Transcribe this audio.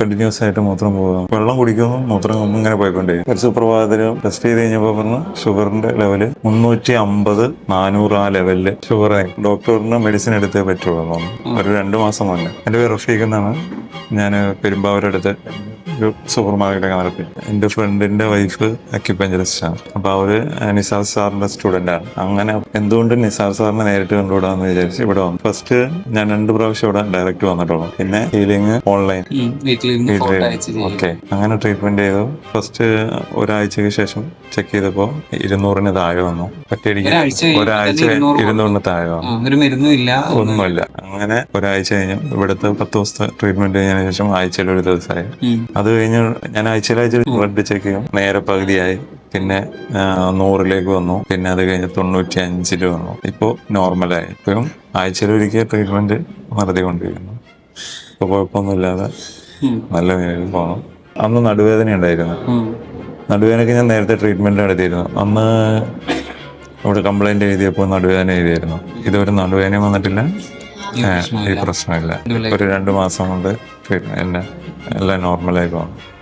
Continuous ആയിട്ട് മൂത്രം പോകും വെള്ളം കുടിക്കുന്നു മൂത്രം ഇങ്ങനെ പോയിക്കൊണ്ടേ. ഒരു സൂപ്രഭാതത്തിൽ ടെസ്റ്റ് ചെയ്ത് കഴിഞ്ഞപ്പോൾ പറഞ്ഞു ഷുഗറിന്റെ ലെവൽ മുന്നൂറ്റി അമ്പത് നാനൂറ് ആ ലെവലിൽ ഷുഗറായി ഡോക്ടറിന് മെഡിസിൻ എടുത്തേ പറ്റുള്ളൂ ഒരു രണ്ട് മാസം മുന്നേ. എന്റെ പേര് റഫീഖ് എന്നാണ്. ഞാൻ പെരുമ്പാവൂരടുത്ത് ഒരു സൂപ്പർ മാർക്കറ്റൊക്കെ നടത്തി. എന്റെ ഫ്രണ്ടിന്റെ വൈഫ് അക്യുപഞ്ചറിസ്റ്റ് ആണ്. അപ്പൊ അവർ നിസാർ സാറിന്റെ സ്റ്റുഡന്റ് ആണ്. അങ്ങനെ എന്തുകൊണ്ട് നിസാർ സാറിനെ നേരിട്ട് കണ്ടുവിടാന്ന് വിചാരിച്ചു ഇവിടെ വന്നു. ഫസ്റ്റ് ഞാൻ രണ്ട് പ്രാവശ്യം ഇവിടെ ഡയറക്റ്റ് വന്നിട്ടുള്ളൂ. പിന്നെ ഹീലിംഗ് ഓൺലൈൻ ഓക്കെ അങ്ങനെ ട്രീറ്റ്മെന്റ് ചെയ്തു. ഫസ്റ്റ് ഒരാഴ്ചക്ക് ശേഷം ചെക്ക് ചെയ്തപ്പോ ഇരുന്നൂറിന് താഴെ വന്നു. ഒറ്റയടിക്ക് ഒരാഴ്ച ഇരുന്നൂറിന് താഴെ വന്നു. ഒന്നുമില്ല. അങ്ങനെ ഒരാഴ്ച കഴിഞ്ഞു. ഇവിടുത്തെ പത്ത് ദിവസത്തെ ട്രീറ്റ്മെന്റ് കഴിഞ്ഞതിന് ശേഷം ആഴ്ചയിൽ ഒരു ദിവസമായി. ഉം. അത് കഴിഞ്ഞ് ഞാൻ ആഴ്ചയിലാഴ്ച ബ്ലഡ് ചെക്ക് ചെയ്യും. നേരെ പകുതിയായി. പിന്നെ നൂറിലേക്ക് വന്നു. പിന്നെ അത് കഴിഞ്ഞ് തൊണ്ണൂറ്റി അഞ്ചിൽ വന്നു ഇപ്പോൾ നോർമലായി ഇപ്പോഴും ആഴ്ചയിൽ ഒരിക്കൽ ട്രീറ്റ്മെന്റ് നടത്തിക്കൊണ്ടിരിക്കുന്നു ഇപ്പോൾ കുഴപ്പമൊന്നുമില്ലാതെ നല്ല നിലയിൽ പോകണം അന്ന് നടുവേദന ഉണ്ടായിരുന്നു. നടുവേദനയ്ക്ക് ഞാൻ നേരത്തെ ട്രീറ്റ്മെന്റ് നടത്തിയിരുന്നു. അന്ന് ഇവിടെ കംപ്ലൈന്റ് എഴുതിയപ്പോൾ നടുവേദന എഴുതിയായിരുന്നു. ഇതുവരെ നടുവേദന വന്നിട്ടില്ല. ഈ പ്രശ്നമില്ല. ഒരു രണ്ട് മാസം കൊണ്ട് ട്രീറ്റ്മെന്റ് എല്ലാം നോർമലായി പോകും